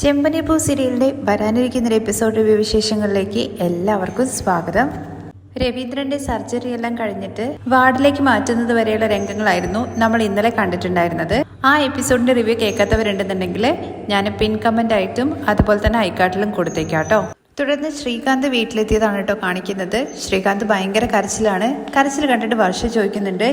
ചെമ്പനിപ്പൂ സീരിയലിന്റെ വരാനിരിക്കുന്ന എപ്പിസോഡ് വിശേഷങ്ങളിലേക്ക് എല്ലാവർക്കും സ്വാഗതം. രവീന്ദ്രന്റെ സർജറി എല്ലാം കഴിഞ്ഞിട്ട് വാർഡിലേക്ക് മാറ്റുന്നത് വരെയുള്ള രംഗങ്ങളായിരുന്നു നമ്മൾ ഇന്നലെ കണ്ടിട്ടുണ്ടായിരുന്നത്. ആ എപ്പിസോഡിന്റെ റിവ്യൂ കേൾക്കാത്തവരുണ്ടെന്നുണ്ടെങ്കിൽ ഞാൻ പിൻ കമന്റ് ആയിട്ടും അതുപോലെ തന്നെ ഐക്കാട്ടിലും കൊടുത്തേക്കാട്ടോ. തുടർന്ന് ശ്രീകാന്ത് വീട്ടിലെത്തിയതാണ് കേട്ടോ കാണിക്കുന്നത്. ശ്രീകാന്ത് ഭയങ്കര കരച്ചിലാണ്. കരച്ചിൽ കണ്ടിട്ട് വർഷ ചോദിക്കുന്നുണ്ട്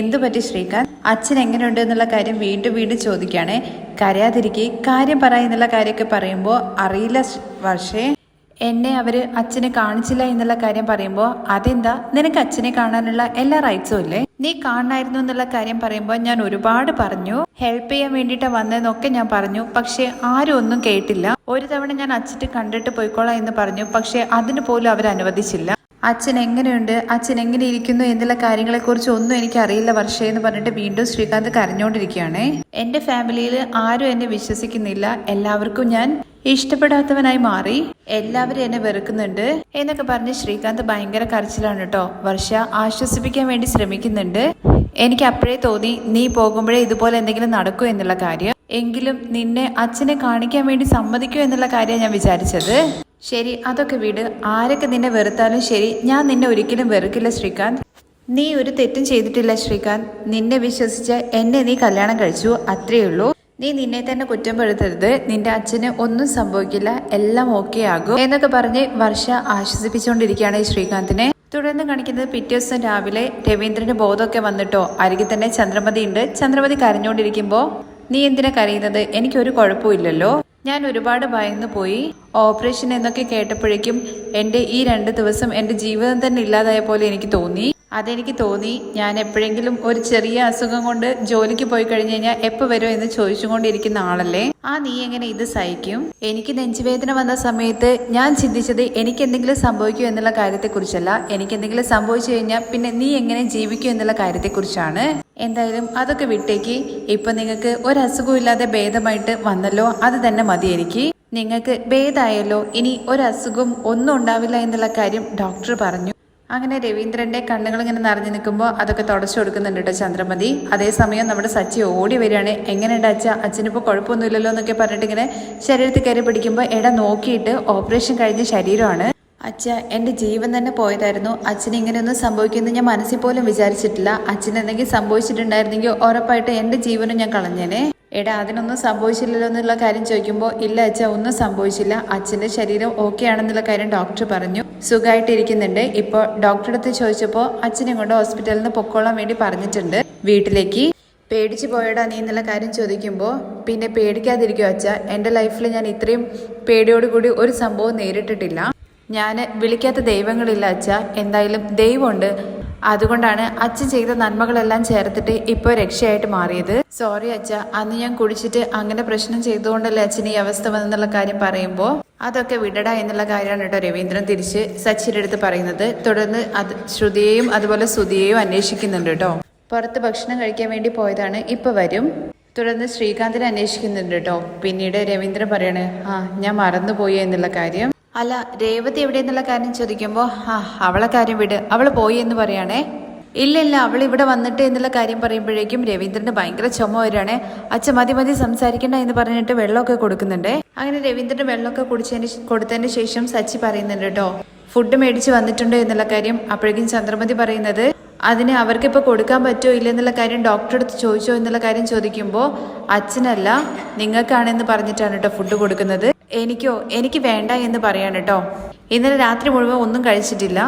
എന്തു പറ്റി ശ്രീകാന്ത്? അച്ഛൻ എങ്ങനെയുണ്ട് എന്നുള്ള കാര്യം വീണ്ടും വീണ്ടും ചോദിക്കുകയാണ്. കരയാതിരിക്കെ കാര്യം പറ എന്നുള്ള കാര്യമൊക്കെ പറയുമ്പോൾ അറിയില്ല പക്ഷേ എന്നെ അവർ അച്ഛനെ കാണിച്ചില്ല എന്നുള്ള കാര്യം പറയുമ്പോൾ അതെന്താ? നിനക്ക് അച്ഛനെ കാണാനുള്ള എല്ലാ റൈറ്റ്സും ഇല്ലേ? നീ കാണായിരുന്നു എന്നുള്ള കാര്യം പറയുമ്പോൾ ഞാൻ ഒരുപാട് പറഞ്ഞു. ഹെൽപ്പ് ചെയ്യാൻ വേണ്ടിയിട്ട് വന്നതെന്നൊക്കെ ഞാൻ പറഞ്ഞു. പക്ഷേ ആരും ഒന്നും കേട്ടില്ല. ഒരു തവണ ഞാൻ അച്ഛനെ കണ്ടിട്ട് പോയിക്കോളാം എന്ന് പറഞ്ഞു. പക്ഷേ അതിന് പോലും അവർ അനുവദിച്ചില്ല. അച്ഛൻ എങ്ങനെയുണ്ട്? അച്ഛൻ എങ്ങനെ ഇരിക്കുന്നു? എന്നുള്ള കാര്യങ്ങളെക്കുറിച്ച് ഒന്നും എനിക്ക് അറിയില്ല വർഷേ എന്ന് പറഞ്ഞിട്ട് വീണ്ടും ശ്രീകാന്ത് കരഞ്ഞോണ്ടിരിക്കുകയാണ്. എന്റെ ഫാമിലിയിൽ ആരും എന്നെ വിശ്വസിക്കുന്നില്ല. എല്ലാവർക്കും ഞാൻ ഇഷ്ടപ്പെടാത്തവനായി മാറി. എല്ലാവരും എന്നെ വെറുക്കുന്നുണ്ട് എന്നൊക്കെ പറഞ്ഞ് ശ്രീകാന്ത് ഭയങ്കര കരച്ചിലാണ് കേട്ടോ. വർഷ ആശ്വസിപ്പിക്കാൻ വേണ്ടി ശ്രമിക്കുന്നുണ്ട്. എനിക്ക് അപ്പോഴേ തോന്നി നീ പോകുമ്പോഴേ ഇതുപോലെ എന്തെങ്കിലും നടക്കൂ എന്നുള്ള കാര്യം. എങ്കിലും നിന്നെ അച്ഛനെ കാണിക്കാൻ വേണ്ടി സമ്മതിക്കൂ എന്നുള്ള കാര്യം ഞാൻ വിചാരിച്ചത്. ശരി അതൊക്കെ വിട്. ആരൊക്കെ നിന്നെ വെറുത്താലും ശരി. ഞാൻ നിന്നെ ഒരിക്കലും വെറുക്കില്ല ശ്രീകാന്ത്. നീ ഒരു തെറ്റും ചെയ്തിട്ടില്ല ശ്രീകാന്ത്. നിന്നെ വിശ്വസിച്ച് എന്നെ നീ കല്യാണം കഴിച്ചു അത്രയേ ഉള്ളൂ. നീ നിന്നെ തന്നെ കുറ്റം പെടുത്തരുത് നിന്റെ അച്ഛന് ഒന്നും സംഭവിക്കില്ല. എല്ലാം ഓക്കെ ആകും. എന്നൊക്കെ പറഞ്ഞ് വർഷ ആശ്വസിപ്പിച്ചുകൊണ്ടിരിക്കുകയാണ് ശ്രീകാന്തിനെ. തുടർന്ന് കാണിക്കുന്നത് പിറ്റേ ദിവസം രാവിലെ രവീന്ദ്രന്റെ ബോധമൊക്കെ വന്നിട്ടോ? അരികിൽ തന്നെ ചന്ദ്രമതി ഉണ്ട് ചന്ദ്രമതി കരഞ്ഞുകൊണ്ടിരിക്കുമ്പോ നീ എന്തിനാ കരയുന്നത്? എനിക്കൊരു കുഴപ്പമില്ലല്ലോ. ഞാൻ ഒരുപാട് ഭയന്നു പോയി. ഓപ്പറേഷൻ എന്നൊക്കെ കേട്ടപ്പോഴേക്കും എന്റെ ഈ രണ്ട് ദിവസം എന്റെ ജീവിതം തന്നെ ഇല്ലാതായ പോലെ എനിക്ക് തോന്നി. അതെനിക്ക് തോന്നി. ഞാൻ എപ്പോഴെങ്കിലും ഒരു ചെറിയ അസുഖം കൊണ്ട് ജോലിക്ക് പോയി കഴിഞ്ഞു കഴിഞ്ഞാൽ എപ്പോൾ വരും എന്ന് ചോദിച്ചുകൊണ്ടിരിക്കുന്ന ആളല്ലേ? ആ നീ എങ്ങനെ ഇത് സഹിക്കും? എനിക്ക് നെഞ്ചുവേദന വന്ന സമയത്ത് ഞാൻ ചിന്തിച്ചത് എനിക്ക് എന്തെങ്കിലും സംഭവിക്കും എന്നുള്ള കാര്യത്തെക്കുറിച്ചല്ല. എനിക്ക് എന്തെങ്കിലും സംഭവിച്ചു കഴിഞ്ഞാൽ പിന്നെ നീ എങ്ങനെ ജീവിക്കും എന്നുള്ള കാര്യത്തെക്കുറിച്ചാണ്. എന്തായാലും അതൊക്കെ വിട്ടേക്ക്. ഇപ്പൊ നിങ്ങൾക്ക് ഒരു അസുഖവും ഇല്ലാതെ ഭേദമായിട്ട് വന്നല്ലോ അത് തന്നെ മതി എനിക്ക്. നിങ്ങൾക്ക് ഭേദമായല്ലോ ഇനി ഒരു അസുഖം ഒന്നും ഉണ്ടാവില്ല എന്നുള്ള കാര്യം ഡോക്ടർ പറഞ്ഞു. അങ്ങനെ രവീന്ദ്രന്റെ കണ്ണുകൾ ഇങ്ങനെ നിറഞ്ഞു നിൽക്കുമ്പോൾ അതൊക്കെ തുടച്ചു കൊടുക്കുന്നുണ്ട് കേട്ടോ ചന്ദ്രമതി. അതേസമയം നമ്മുടെ സച്ചി ഓടി വരികയാണ്. എങ്ങനെയുണ്ട് അച്ഛ? അച്ഛനിപ്പോൾ കുഴപ്പമൊന്നുമില്ലല്ലോ എന്നൊക്കെ പറഞ്ഞിട്ട് ഇങ്ങനെ ശരീരത്തിൽ കയറി പിടിക്കുമ്പോൾ ഇട നോക്കിയിട്ട് ഓപ്പറേഷൻ കഴിഞ്ഞ ശരീരമാണ്. അച്ഛ എന്റെ ജീവൻ തന്നെ പോയതായിരുന്നു. അച്ഛന് ഇങ്ങനെയൊന്നും സംഭവിക്കുമെന്ന് ഞാൻ മനസ്സിൽ പോലും വിചാരിച്ചിട്ടില്ല. അച്ഛൻ എന്തെങ്കിലും സംഭവിച്ചിട്ടുണ്ടായിരുന്നെങ്കിൽ ഉറപ്പായിട്ട് എന്റെ ജീവനും ഞാൻ കളഞ്ഞേനെ. എടാ അതിനൊന്നും സംഭവിച്ചില്ലല്ലോ എന്നുള്ള കാര്യം ചോദിക്കുമ്പോൾ ഇല്ല അച്ഛ ഒന്നും സംഭവിച്ചില്ല. അച്ഛന്റെ ശരീരം ഓക്കെ ആണെന്നുള്ള കാര്യം ഡോക്ടർ പറഞ്ഞു. സുഖമായിട്ടിരിക്കുന്നുണ്ട് ഇപ്പോൾ ഡോക്ടറെ അടുത്ത് ചോദിച്ചപ്പോൾ അച്ഛനെ കൊണ്ട് ഹോസ്പിറ്റലിൽ നിന്ന് പൊക്കോളാൻ വേണ്ടി പറഞ്ഞിട്ടുണ്ട്. വീട്ടിലേക്ക്. പേടിച്ചു പോയടാ നീ എന്നുള്ള കാര്യം ചോദിക്കുമ്പോൾ പിന്നെ പേടിക്കാതിരിക്കുമോ അച്ഛ? എന്റെ ലൈഫിൽ ഞാൻ ഇത്രയും പേടിയോടുകൂടി ഒരു സംഭവം നേരിട്ടിട്ടില്ല. ഞാൻ വിളിക്കാത്ത ദൈവങ്ങളില്ല അച്ഛ. എന്തായാലും ദൈവമുണ്ട്. അതുകൊണ്ടാണ് അച്ഛൻ ചെയ്ത നന്മകളെല്ലാം ചേർത്തിട്ട് ഇപ്പോൾ രക്ഷയായിട്ട് മാറിയത്. സോറി അച്ഛ. അന്ന് ഞാൻ കുടിച്ചിട്ട് അങ്ങനെ പ്രശ്നം ചെയ്തുകൊണ്ടല്ലേ അച്ഛൻ ഈ അവസ്ഥ വന്നെന്നുള്ള കാര്യം പറയുമ്പോൾ അതൊക്കെ വിടട എന്നുള്ള കാര്യമാണ് കേട്ടോ രവീന്ദ്രൻ തിരിച്ച് സച്ചിന്റെ അടുത്ത് പറയുന്നത്. തുടർന്ന് അത് ശ്രുതിയെയും അതുപോലെ സുതിയെയും അന്വേഷിക്കുന്നുണ്ട് കേട്ടോ. പുറത്ത് ഭക്ഷണം കഴിക്കാൻ വേണ്ടി പോയതാണ്. ഇപ്പൊ വരും. തുടർന്ന് ശ്രീകാന്തിനെ അന്വേഷിക്കുന്നുണ്ട് കേട്ടോ. പിന്നീട് രവീന്ദ്രൻ പറയാണ് ആ ഞാൻ മറന്നുപോയി എന്നുള്ള കാര്യം. അല്ല രേവതി എവിടെയെന്നുള്ള കാര്യം ചോദിക്കുമ്പോൾ ആ അവളെ കാര്യം വിട്. അവൾ പോയി എന്ന് പറയാണേ. ഇല്ല ഇല്ല അവൾ ഇവിടെ വന്നിട്ട് എന്നുള്ള കാര്യം പറയുമ്പോഴേക്കും രവീന്ദ്രന് ഭയങ്കര ചുമ വരികയാണേ. അച്ഛൻ മതി മതി സംസാരിക്കണ്ട എന്ന് പറഞ്ഞിട്ട് വെള്ളമൊക്കെ കൊടുക്കുന്നുണ്ടേ. അങ്ങനെ രവീന്ദ്രന് വെള്ളമൊക്കെ കുടിച്ചതിന് കൊടുത്തതിന് ശേഷം സച്ചി പറയുന്നുണ്ട് കേട്ടോ ഫുഡ് മേടിച്ച് വന്നിട്ടുണ്ട് എന്നുള്ള കാര്യം. അപ്പോഴേക്കും ചന്ദ്രമതി പറയുന്നത് അതിന് അവർക്കിപ്പോൾ കൊടുക്കാൻ പറ്റുമോ ഇല്ലെന്നുള്ള കാര്യം ഡോക്ടറെ അടുത്ത് ചോദിച്ചോ എന്നുള്ള കാര്യം ചോദിക്കുമ്പോൾ അച്ഛനല്ല നിങ്ങൾക്കാണെന്ന് പറഞ്ഞിട്ടാണ് കേട്ടോ ഫുഡ് കൊടുക്കുന്നത്. എനിക്കോ എനിക്ക് വേണ്ട എന്ന് പറയാണ് കേട്ടോ ഇന്നലെ രാത്രി മുഴുവൻ ഒന്നും കഴിച്ചിട്ടില്ല.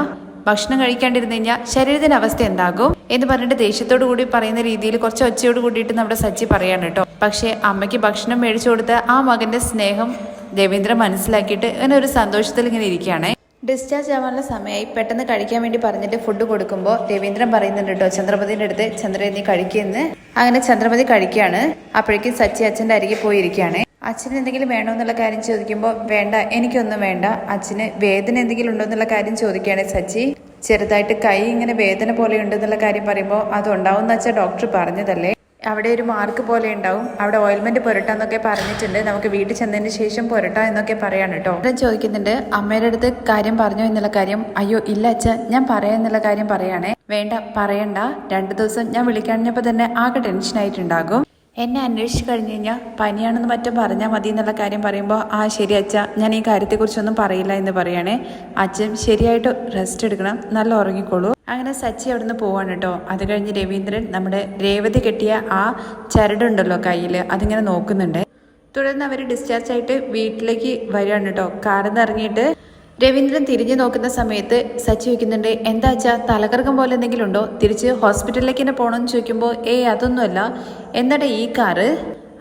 ഭക്ഷണം കഴിക്കാണ്ടിരുന്നു കഴിഞ്ഞാൽ ശരീരത്തിന്റെ അവസ്ഥ എന്താകും എന്ന് പറഞ്ഞിട്ട് ദേഷ്യത്തോടു കൂടി പറയുന്ന രീതിയിൽ കുറച്ച് ഒച്ചയോട് കൂടിയിട്ട് നമ്മുടെ സച്ചി പറയാണ് കേട്ടോ പക്ഷേ അമ്മയ്ക്ക് ഭക്ഷണം മേടിച്ചു കൊടുത്ത ആ മകന്റെ സ്നേഹം രവീന്ദ്രൻ മനസ്സിലാക്കിയിട്ട് അങ്ങനെ ഒരു സന്തോഷത്തിൽ ഇങ്ങനെ ഇരിക്കുകയാണ്. ഡിസ്ചാർജ് ആവാനുള്ള സമയമായി പെട്ടെന്ന് കഴിക്കാൻ വേണ്ടി പറഞ്ഞിട്ട് ഫുഡ് കൊടുക്കുമ്പോൾ രവീന്ദ്രൻ പറയുന്നുണ്ട് കേട്ടോ ചന്ദ്രപതിന്റെ അടുത്ത് ചന്ദ്ര നീ കഴിക്കുമെന്ന് അങ്ങനെ ചന്ദ്രപതി കഴിക്കുകയാണ്. അപ്പോഴേക്കും സച്ചി അച്ഛന്റെ അരികെ പോയിരിക്കുകയാണ്. അച്ഛന് എന്തെങ്കിലും വേണോ എന്നുള്ള കാര്യം ചോദിക്കുമ്പോൾ വേണ്ട എനിക്കൊന്നും വേണ്ട. അച്ഛന് വേദന എന്തെങ്കിലും ഉണ്ടോ എന്നുള്ള കാര്യം ചോദിക്കുകയാണ് സച്ചി. ചെറുതായിട്ട് കൈ ഇങ്ങനെ വേദന പോലെ ഉണ്ടെന്നുള്ള കാര്യം പറയുമ്പോൾ അത് ഉണ്ടാവും വെച്ചാൽ ഡോക്ടർ പറഞ്ഞതല്ലേ? അവിടെ ഒരു മാർക്ക് പോലെ ഉണ്ടാവും. അവിടെ ഓയിൽമെന്റ് പുരട്ടാന്നൊക്കെ പറഞ്ഞിട്ടുണ്ട്. നമുക്ക് വീട്ടിൽ ചെന്നതിന് ശേഷം പുരട്ടാം എന്നൊക്കെ പറയാണ് കേട്ടോ ഞാൻ ചോദിക്കുന്നുണ്ട് അമ്മയുടെ അടുത്ത് കാര്യം പറഞ്ഞു എന്നുള്ള കാര്യം? അയ്യോ ഇല്ല അച്ഛ ഞാൻ പറയാം എന്നുള്ള കാര്യം പറയാണേ. വേണ്ട പറയണ്ട. രണ്ടു ദിവസം ഞാൻ വിളിക്കാഞ്ഞപ്പോൾ തന്നെ ആകെ ടെൻഷൻ ആയിട്ടുണ്ടാകും എന്നെ അന്വേഷിച്ച് കഴിഞ്ഞ് കഴിഞ്ഞാൽ പനിയാണെന്ന് മറ്റും പറഞ്ഞാൽ മതി എന്നുള്ള കാര്യം പറയുമ്പോൾ ആ ശരി അച്ഛ ഞാൻ ഈ കാര്യത്തെക്കുറിച്ചൊന്നും പറയില്ല എന്ന് പറയണേ. അച്ഛൻ ശരിയായിട്ട് റെസ്റ്റ് എടുക്കണം നല്ല ഉറങ്ങിക്കോളൂ. അങ്ങനെ സച്ചി അവിടുന്ന് പോവാണ് കേട്ടോ. അത് കഴിഞ്ഞ് രവീന്ദ്രൻ നമ്മുടെ രേവതി കെട്ടിയ ആ ചരടുണ്ടല്ലോ കയ്യിൽ അതിങ്ങനെ നോക്കുന്നുണ്ട്. തുടർന്ന് അവർ ഡിസ്ചാർജ് ആയിട്ട് വീട്ടിലേക്ക് വരികയാണ് കേട്ടോ. കാറിൽ നിന്ന് ഇറങ്ങിയിട്ട് രവീന്ദ്രൻ തിരിഞ്ഞു നോക്കുന്ന സമയത്ത് സച്ചി ചോദിക്കുന്നുണ്ട് എന്താ അച്ഛാ തലകറക്കം പോലെ എന്തെങ്കിലും ഉണ്ടോ? തിരിച്ച് ഹോസ്പിറ്റലിലേക്ക് തന്നെ പോകണമെന്ന് ചോദിക്കുമ്പോൾ ഏ അതൊന്നുമല്ല. എന്താടാ ഈ കാറ്?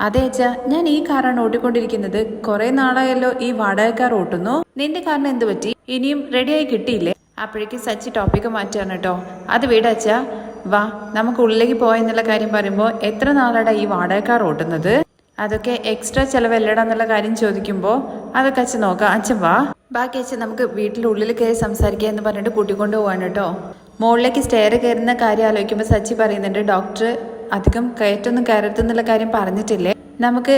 അതെ അച്ഛാ ഞാൻ ഈ കാറാണ് ഓടിക്കൊണ്ടിരിക്കുന്നത്. കുറെ നാളായല്ലോ ഈ വാടകക്കാർ കാർ ഓട്ടുന്നു. നിന്റെ കാറിന് എന്ത് പറ്റി? ഇനിയും റെഡിയായി കിട്ടിയില്ലേ? അപ്പോഴേക്കും സച്ചി ടോപ്പിക്ക് മാറ്റാണ് കേട്ടോ അത് വീടച്ചാ വാ നമുക്ക് ഉള്ളിലേക്ക് പോയെന്നുള്ള കാര്യം പറയുമ്പോൾ എത്ര നാളാടാ ഈ വാടകക്കാർ കാർ ഓട്ടുന്നത്? അതൊക്കെ എക്സ്ട്രാ ചെലവല്ലടാ എന്നുള്ള കാര്യം ചോദിക്കുമ്പോൾ അതൊക്കെ അച്ഛൻ നോക്കാം. അച്ഛൻ വാ. ബാക്കി അച്ഛൻ നമുക്ക് വീട്ടിലുള്ളിൽ കയറി സംസാരിക്കുക എന്ന് പറഞ്ഞിട്ട് കൂട്ടിക്കൊണ്ട് പോവാണ് കേട്ടോ. മുകളിലേക്ക് സ്റ്റെയർ കയറുന്ന കാര്യം ആലോചിക്കുമ്പോൾ സച്ചി പറയുന്നുണ്ട് ഡോക്ടർ അധികം കയറ്റൊന്നും കയറരുതെന്നുള്ള കാര്യം പറഞ്ഞിട്ടില്ലേ? നമുക്ക്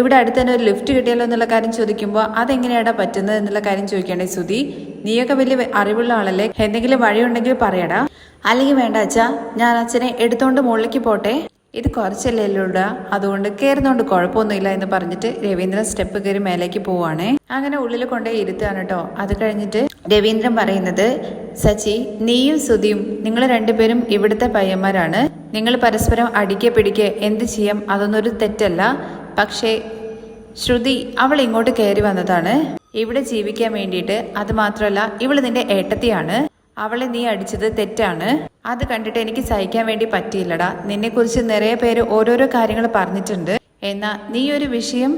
ഇവിടെ അടുത്ത് തന്നെ ഒരു ലിഫ്റ്റ് കിട്ടിയല്ലോ എന്നുള്ള കാര്യം ചോദിക്കുമ്പോൾ അതെങ്ങനെയാടാ പറ്റുന്നത് എന്നുള്ള കാര്യം ചോദിക്കണേ സുധി നീയൊക്കെ വലിയ അറിവുള്ള ആളല്ലേ? എന്തെങ്കിലും വഴിയുണ്ടെങ്കിൽ പറയടാ. അല്ലെങ്കിൽ വേണ്ട അച്ഛാ ഞാൻ അച്ഛനെ എടുത്തോണ്ട് മുകളിലേക്ക് പോട്ടെ. ഇത് കുറച്ചല്ലേ ഉള്ളൂടാ. അതുകൊണ്ട് കയറുന്നോണ്ട് കുഴപ്പമൊന്നുമില്ല എന്ന് പറഞ്ഞിട്ട് രവീന്ദ്രൻ സ്റ്റെപ്പ് കയറി മേലേക്ക് പോവാണേ. അങ്ങനെ ഉള്ളിൽ കൊണ്ടേ ഇരുത്താണ് കേട്ടോ അത് കഴിഞ്ഞിട്ട് രവീന്ദ്രൻ പറയുന്നത് സച്ചി നീയും സുധിയും നിങ്ങൾ രണ്ടുപേരും ഇവിടുത്തെ പയ്യന്മാരാണ്. നിങ്ങൾ പരസ്പരം അടിക്കെ പിടിക്കെ എന്ത് ചെയ്യാം അതൊന്നൊരു തെറ്റല്ല. പക്ഷേ ശ്രുതി അവൾ ഇങ്ങോട്ട് കയറി വന്നതാണ്. ഇവിടെ ജീവിക്കാൻ വേണ്ടിയിട്ട് അത് മാത്രമല്ല ഇവൾ നിന്റെ ഏട്ടത്തിയാണ്. അവളെ നീ അടിച്ചത് തെറ്റാണ്. അത് കണ്ടിട്ട് എനിക്ക് സഹിക്കാൻ വേണ്ടി പറ്റിയില്ലടാ. നിന്നെക്കുറിച്ച് നിറയെ പേര് ഓരോരോ കാര്യങ്ങൾ പറഞ്ഞിട്ടുണ്ട്. എന്നാ നീ ഒരു വിഷയം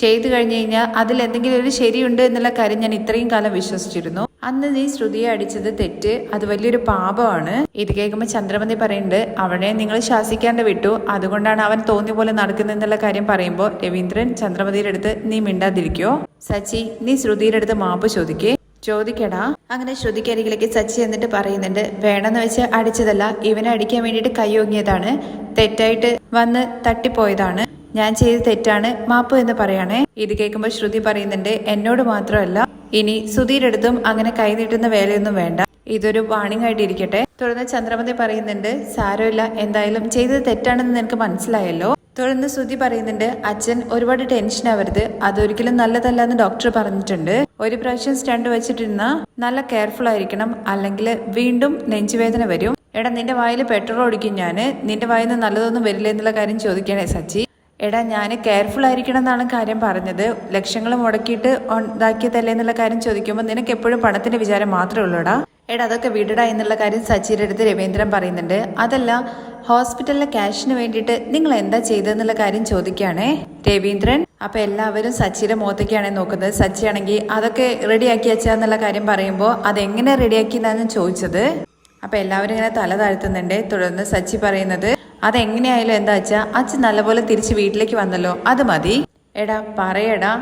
ചെയ്തു കഴിഞ്ഞു കഴിഞ്ഞാൽ അതിൽ എന്തെങ്കിലും ഒരു ശരിയുണ്ട് എന്നുള്ള കാര്യം ഞാൻ ഇത്രയും കാലം വിശ്വസിച്ചിരുന്നു. അന്ന് നീ ശ്രുതിയെ അടിച്ചത് തെറ്റ്. അത് വലിയൊരു പാപമാണ്. ഇത് കേൾക്കുമ്പോൾ ചന്ദ്രമതി പറയുന്നുണ്ട് അവനെ നിങ്ങൾ ശാസിക്കാണ്ട് വിട്ടു. അതുകൊണ്ടാണ് അവൻ തോന്നിയ പോലെ നടക്കുന്നതെന്നുള്ള കാര്യം പറയുമ്പോൾ രവീന്ദ്രൻ ചന്ദ്രമതിയുടെ അടുത്ത് നീ മിണ്ടാതിരിക്കോ? സച്ചി നീ ശ്രുതിയുടെ അടുത്ത് മാപ്പ് ചോദിക്കേ. ചോദിക്കടാ. അങ്ങനെ ശ്രുതിക്കരികിലേക്ക് സച്ചി എന്നിട്ട് പറയുന്നുണ്ട് വേണമെന്ന് വെച്ച് അടിച്ചതല്ല ഇവനെ അടിക്കാൻ വേണ്ടിയിട്ട് കൈയൊങ്ങിയതാണ് തെറ്റായിട്ട് വന്ന് തട്ടിപ്പോയതാണ്. ഞാൻ ചെയ്ത തെറ്റാണ് മാപ്പ് എന്ന് പറയണേ. ഇത് കേൾക്കുമ്പോൾ ശ്രുതി പറയുന്നുണ്ട് എന്നോട് മാത്രമല്ല ഇനി സുധീരെടുത്തും അങ്ങനെ കൈനീട്ടുന്ന വേലയൊന്നും വേണ്ട. ഇതൊരു വാണിംഗ് ആയിട്ട് ഇരിക്കട്ടെ. തുടർന്ന് ചന്ദ്രമതി പറയുന്നുണ്ട് സാരമില്ല എന്തായാലും ചെയ്തത് തെറ്റാണെന്ന് നിനക്ക് മനസ്സിലായല്ലോ. തുടർന്ന് ശ്രുതി പറയുന്നുണ്ട് അച്ഛൻ ഒരുപാട് ടെൻഷൻ ആവരുത്. അതൊരിക്കലും നല്ലതല്ല എന്ന് ഡോക്ടർ പറഞ്ഞിട്ടുണ്ട്. ഒരു പ്രാവശ്യം സ്റ്റണ്ട് വെച്ചിട്ടിരുന്ന നല്ല കെയർഫുൾ ആയിരിക്കണം. അല്ലെങ്കിൽ വീണ്ടും നെഞ്ചുവേദന വരും. എടാ നിന്റെ വായിൽ പെട്രോൾ ഒടിക്കും ഞാൻ നിന്റെ വായിൽ നിന്ന് നല്ലതൊന്നും വരില്ല എന്നുള്ള കാര്യം ചോദിക്കണേ സച്ചി. എടാ ഞാൻ കെയർഫുൾ ആയിരിക്കണം എന്നാണ് കാര്യം പറഞ്ഞത്. ലക്ഷങ്ങൾ മുടക്കിയിട്ട് ഉണ്ടാക്കിയതല്ലേ എന്നുള്ള കാര്യം ചോദിക്കുമ്പോൾ നിനക്ക് എപ്പോഴും പണത്തിന്റെ വിചാരം മാത്രമേ ഉള്ളൂടാ. എടാ അതൊക്കെ വിടടാ എന്നുള്ള കാര്യം സച്ചിയുടെ അടുത്ത് രവീന്ദ്രൻ പറയുന്നുണ്ട്. അതല്ല ഹോസ്പിറ്റലിലെ ക്യാഷിന് വേണ്ടിയിട്ട് നിങ്ങൾ എന്താ ചെയ്തതെന്നുള്ള കാര്യം ചോദിക്കുകയാണേ. രവീന്ദ്രൻ അപ്പൊ എല്ലാവരും സച്ചിയുടെ മുഖത്തേക്കാണ് നോക്കുന്നത്. സച്ചി ആണെങ്കിൽ അതൊക്കെ റെഡിയാക്കി വെച്ചാന്നുള്ള കാര്യം പറയുമ്പോൾ അതെങ്ങനെ റെഡിയാക്കി എന്നാണ് ചോദിച്ചത്. അപ്പൊ എല്ലാവരും ഇങ്ങനെ തല താഴ്ത്തുന്നുണ്ട്. തുടർന്ന് സച്ചി പറയുന്നത് അതെങ്ങനെയായാലും എന്താ വെച്ചാ അച്ഛൻ നല്ലപോലെ തിരിച്ച് വീട്ടിലേക്ക് വന്നല്ലോ. അത് മതി. എടാ പറയടാ.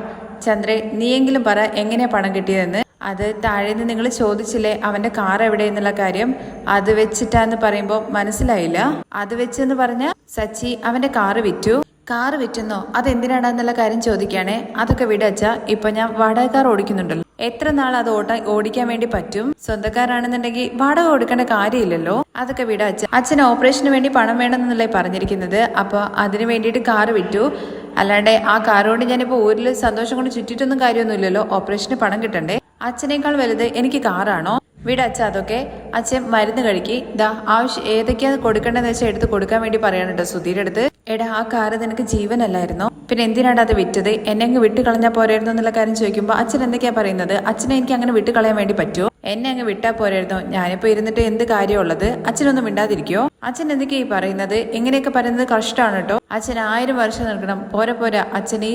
ചന്ദ്രേ നീയെങ്കിലും പറ എങ്ങനെയാ പണം കിട്ടിയതെന്ന്. അത് താഴെ നിന്ന് നിങ്ങൾ ചോദിച്ചില്ലേ അവന്റെ കാർ എവിടെ എന്നുള്ള കാര്യം അത് വെച്ചിട്ടാന്ന് പറയുമ്പോൾ മനസ്സിലായില്ല. അത് വെച്ചെന്ന് പറഞ്ഞ സച്ചി അവന്റെ കാറ് വിറ്റു. കാറ് വിറ്റുന്നോ? അതെന്തിനാണെന്നുള്ള കാര്യം ചോദിക്കുകയാണേ. അതൊക്കെ വിടച്ച ഇപ്പൊ ഞാൻ വാടക കാർ ഓടിക്കുന്നുണ്ടല്ലോ. എത്ര നാൾ അത് ഓട്ട ഓടിക്കാൻ വേണ്ടി പറ്റും? സ്വന്തക്കാരാണെന്നുണ്ടെങ്കിൽ വാടക കൊടുക്കേണ്ട കാര്യമില്ലല്ലോ. അതൊക്കെ വിട അച്ഛൻ ഓപ്പറേഷന് വേണ്ടി പണം വേണമെന്നല്ലേ പറഞ്ഞിരിക്കുന്നത്. അപ്പൊ അതിന് വേണ്ടിയിട്ട് കാറ് വിറ്റു. അല്ലാണ്ട് ആ കാറുകൊണ്ട് ഞാനിപ്പോ ഊരിൽ സന്തോഷം കൊണ്ട് ചുറ്റിട്ടൊന്നും കാര്യമൊന്നുമില്ലല്ലോ. ഓപ്പറേഷന് പണം കിട്ടണ്ടേ? അച്ഛനേക്കാൾ വലുത് എനിക്ക് കാറാണോ? വീട് അച്ഛ അതൊക്കെ. അച്ഛൻ മരുന്ന് കഴിക്കി. ദാ ആവശ്യം ഏതൊക്കെയാ കൊടുക്കേണ്ടതെന്ന് വെച്ചാൽ എടുത്ത് കൊടുക്കാൻ വേണ്ടി പറയാനുണ്ടോ സുധീരുടെ അടുത്ത്. എടാ ആ കാറ് നിനക്ക് ജീവനല്ലായിരുന്നു? പിന്നെ എന്തിനാണ് അത് വിറ്റത്? എന്നെ അങ്ങ് വിട്ട് കളഞ്ഞാൽ പോരായിരുന്നു എന്നുള്ള കാര്യം ചോദിക്കുമ്പോൾ അച്ഛൻ എന്തൊക്കെയാ പറയുന്നത്? അച്ഛനെ എനിക്ക് അങ്ങനെ വിട്ട് കളയാൻ വേണ്ടി പറ്റുമോ എന്നെ അങ്ങ് വിട്ടാ പോരായിരുന്നു? ഞാനിപ്പോ ഇരുന്നിട്ട് എന്ത് കാര്യമുള്ളത് അച്ഛനൊന്നും മിണ്ടാതിരിക്കോ? അച്ഛൻ എന്തൊക്കെയാ ഈ പറയുന്നത്? ഇങ്ങനെയൊക്കെ പറയുന്നത് കഷ്ടമാണ് കേട്ടോ അച്ഛൻ ആയിരം വർഷം നിൽക്കണം. പോരാ പോരാ. അച്ഛൻ ഈ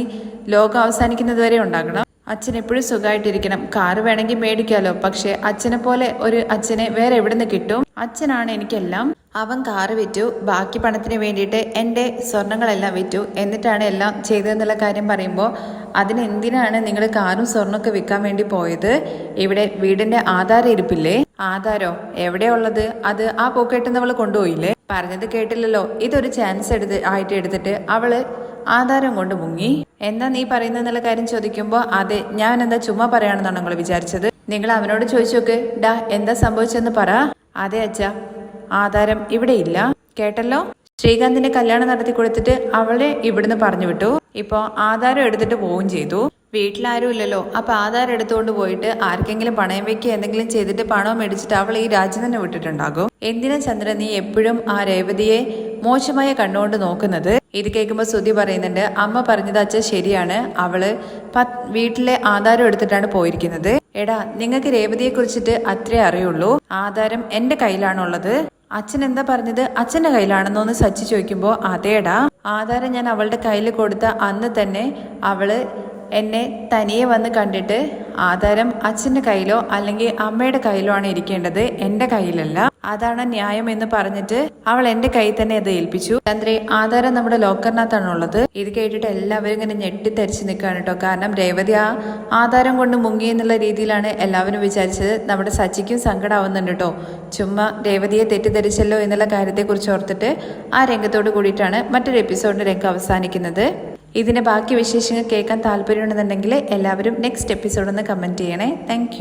ലോകം അവസാനിക്കുന്നത് വരെ ഉണ്ടാകണം. അച്ഛൻ എപ്പോഴും സുഖമായിട്ടിരിക്കണം കാറ് വേണമെങ്കിൽ മേടിക്കാലോ. പക്ഷെ അച്ഛനെ പോലെ ഒരു അച്ഛനെ വേറെ എവിടെ നിന്ന് കിട്ടും? അച്ഛനാണ് എനിക്കെല്ലാം. അവൻ കാറ് വിറ്റു. ബാക്കി പണത്തിന് വേണ്ടിയിട്ട് എന്റെ സ്വർണങ്ങളെല്ലാം വിറ്റു. എന്നിട്ടാണ് എല്ലാം ചെയ്തതെന്നുള്ള കാര്യം പറയുമ്പോൾ അതിനെന്തിനാണ് നിങ്ങൾ കാറും സ്വർണമൊക്കെ വിൽക്കാൻ വേണ്ടി പോയത്? ഇവിടെ വീടിന്റെ ആധാരം ഇരിപ്പില്ലേ? ആധാരോ? എവിടെയുള്ളത് അത് ആ പോക്കറ്റിൽ നമ്മൾ കൊണ്ടുപോയില്ലേ? പറഞ്ഞത് കേട്ടില്ലല്ലോ. ഇതൊരു ചാൻസ് എടുത്ത് ആയിട്ട് എടുത്തിട്ട് അവൾ ആധാരം കൊണ്ട് മുങ്ങി. എന്താ നീ പറയുന്നെന്നുള്ള കാര്യം ചോദിക്കുമ്പോൾ അതെ ഞാൻ എന്താ ചുമ്മാ പറയാണെന്നാണ് നിങ്ങൾ വിചാരിച്ചത്? നിങ്ങൾ അവനോട് ചോദിച്ചു നോക്ക്. ഡാ എന്താ സംഭവിച്ചെന്ന് പറ. അതെ അച്ഛ. ആധാരം ഇവിടെ ഇല്ല. കേട്ടല്ലോ? ശ്രീകാന്തിന്റെ കല്യാണം നടത്തി കൊടുത്തിട്ട് അവളെ ഇവിടുന്ന് പറഞ്ഞു വിട്ടു. ഇപ്പൊ ആധാരം എടുത്തിട്ട് പോവുകയും ചെയ്തു. വീട്ടിലാരും ഇല്ലല്ലോ അപ്പൊ ആധാർ എടുത്തുകൊണ്ട് പോയിട്ട് ആർക്കെങ്കിലും പണയം വെക്കുക എന്തെങ്കിലും ചെയ്തിട്ട് പണവും മേടിച്ചിട്ട് അവൾ ഈ രാജ്യം തന്നെ വിട്ടിട്ടുണ്ടാകും. എന്തിനാ ചന്ദ്രൻ നീ എപ്പോഴും ആ രേവതിയെ മോശമായ കണ്ണുകൊണ്ട് നോക്കുന്നത്? ഇത് കേൾക്കുമ്പോൾ ശ്രുതി പറയുന്നുണ്ട് അമ്മ പറഞ്ഞത് അച്ഛൻ ശരിയാണ്. അവൾ പത് വീട്ടിലെ ആധാരം എടുത്തിട്ടാണ് പോയിരിക്കുന്നത്. എടാ നിങ്ങൾക്ക് രേവതിയെ കുറിച്ചിട്ട് അത്രേ അറിയുള്ളൂ. ആധാരം എന്റെ കയ്യിലാണുള്ളത്. അച്ഛൻ എന്താ പറഞ്ഞത്? അച്ഛന്റെ കയ്യിലാണെന്നോന്ന് സച്ചി ചോദിക്കുമ്പോൾ അതേടാ. ആധാരം ഞാൻ അവളുടെ കയ്യിൽ കൊടുത്ത അന്ന് തന്നെ അവൾ എന്നെ തനിയെ വന്ന് കണ്ടിട്ട് ആധാരം അച്ഛന്റെ കയ്യിലോ അല്ലെങ്കിൽ അമ്മയുടെ കയ്യിലോ ആണ് ഇരിക്കേണ്ടത് എന്റെ കയ്യിലല്ല. അതാണ് ന്യായം എന്ന് പറഞ്ഞിട്ട് അവൾ എന്റെ കയ്യിൽ തന്നെ അത് ഏൽപ്പിച്ചു. ചന്ദ്രേ ആധാരം നമ്മുടെ ലോക്കറിനകത്താണ് ഉള്ളത്. ഇത് കേട്ടിട്ട് എല്ലാവരും ഇങ്ങനെ ഞെട്ടിത്തരിച്ച് നിൽക്കുകയാണ് കേട്ടോ. കാരണം രേവതി ആ ആധാരം കൊണ്ട് മുങ്ങി എന്നുള്ള രീതിയിലാണ് എല്ലാവരും വിചാരിച്ചത്. നമ്മുടെ സച്ചിക്കും സങ്കടമാവുന്നുണ്ട് കേട്ടോ. ചുമ്മാ രേവതിയെ തെറ്റിദ്ധരിച്ചല്ലോ എന്നുള്ള കാര്യത്തെക്കുറിച്ച് ഓർത്തിട്ട് ആ രംഗത്തോട് കൂടിയിട്ടാണ് മറ്റൊരു എപ്പിസോഡിന്റെ രംഗം അവസാനിക്കുന്നത്. ഇതിന്റെ ബാക്കി വിശേഷങ്ങൾ കേൾക്കാൻ താല്പര്യമുണ്ടെന്നുണ്ടെങ്കിൽ എല്ലാവരും നെക്സ്റ്റ് എപ്പിസോഡ് ഒന്ന് കമന്റ് ചെയ്യണേ. താങ്ക്